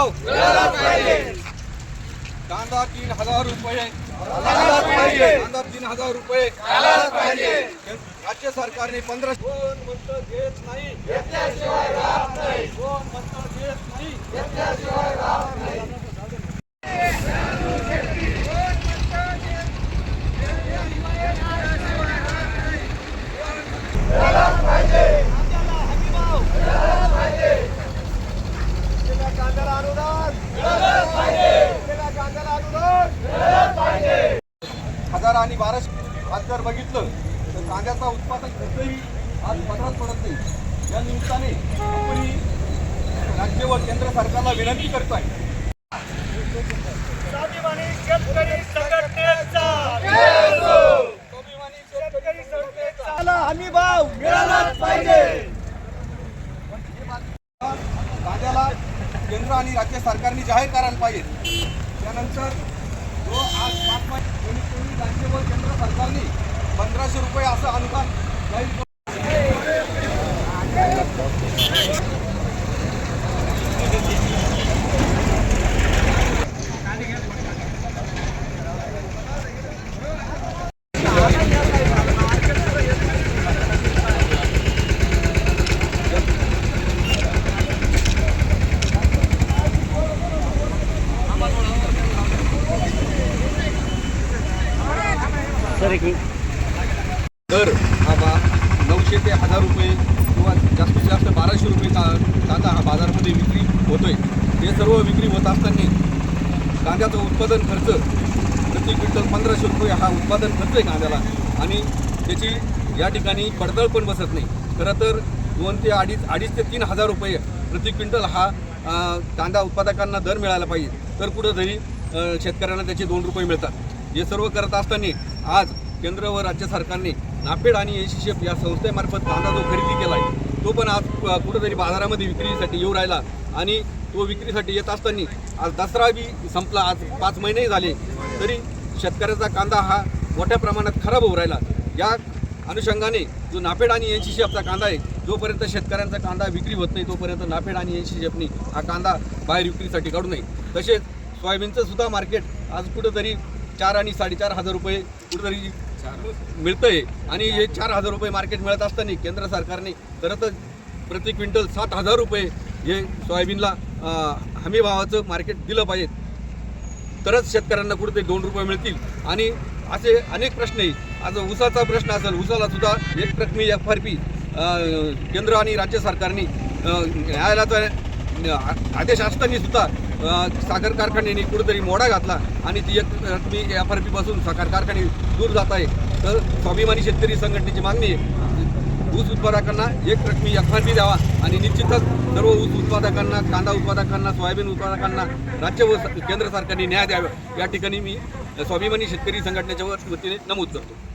भाव कांदा तीन हजार रुपये. कांदा तीन हजार रुपये. राज्य सरकारने पंधरा दोन म्हणतं घेत नाही? कोण म्हणतं घेत नाही. हजार आणि बाराशे आज जर बघितलं तर कांद्याचा उत्पादन खर्चही आज पदरात पडत नाही. या निमित्ताने कंपनी राज्य व केंद्र सरकारला विनंती करतो आहे हमी भाव मिळालाच पाहिजे. कांद्याला केंद्र आणि राज्य सरकारने जाहीर करायला पाहिजे. त्यानंतर जो आज पाच महिने कोणी कोणी राज्य व केंद्र सरकारने पंधराशे रुपये असं अनुदान जाहीर केलं. दर हा बा नऊशे ते हजार रुपये किंवा जास्तीत जास्त बाराशे रुपये का कांदा हा बाजारामध्ये विक्री होतोय. हे सर्व विक्री होत असताना कांद्याचं उत्पादन खर्च प्रति क्विंटल पंधराशे रुपये हा उत्पादन खर्च आहे कांद्याला. आणि त्याची या ठिकाणी पडदळ पण बसत नाही. खरं तर दोन ते अडीच अडीच ते तीन हजार रुपये प्रति क्विंटल हा कांदा उत्पादकांना दर मिळाला पाहिजे. तर कुठंतरी शेतकऱ्यांना त्याचे दोन रुपये मिळतात. हे सर्व करत असताना आज केंद्र व राज्य सरकारने नाफेड आणि एशिशेफ या संस्थेमार्फत कांदा जो खरेदी केला आहे तो पण आज अ, कुठंतरी बाजारामध्ये विक्रीसाठी येऊ राहिला. आणि तो विक्रीसाठी येत असताना आज दसरा बी संपला. आज पाच महिनेही झाले तरी शेतकऱ्याचा कांदा हा मोठ्या प्रमाणात खराब होऊ राहिला. या अनुषंगाने जो नाफेड आणि एनशी शेफचा कांदा आहे जोपर्यंत शेतकऱ्यांचा कांदा विक्री होत नाही तोपर्यंत नाफेड आणि एनशी शेफनी हा कांदा बाहेर विक्रीसाठी काढू नये. तसेच सोयाबीनचं सुद्धा मार्केट आज कुठंतरी चार आणि साडेचार हजार रुपये कुठंतरी मिळतंय. आणि हे चार हजार रुपये मार्केट मिळत असताना केंद्र सरकारने तरच प्रति क्विंटल सात हजार रुपये हे सोयाबीनला हमी भावाचं मार्केट दिलं पाहिजे. तरच शेतकऱ्यांना कुठेतरी दोन रुपये मिळतील. आणि असे अनेक प्रश्न आहे आज ऊसाचा प्रश्न असेल ऊसाला सुद्धा एक रकमी एफ आर पी केंद्र आणि राज्य सरकारने न्यायालयाचा आदेश असताना सुद्धा साखर कारखान्याने कुठेतरी मोडा घातला आणि ती एक रकमी एफ आर पीपासून साखर कारखाने दूर जात आहे. तर स्वाभिमानी शेतकरी संघटनेची मागणी आहे ऊस उत्पादकांना एक रकमी एफ आर पी द्यावा आणि निश्चितच सर्व ऊस उत्पादकांना कांदा उत्पादकांना सोयाबीन उत्पादकांना राज्य व केंद्र सरकारने न्याय द्यावा. या ठिकाणी मी स्वाभिमानी शेतकरी संघटनेच्या वतीने नमूद करतो.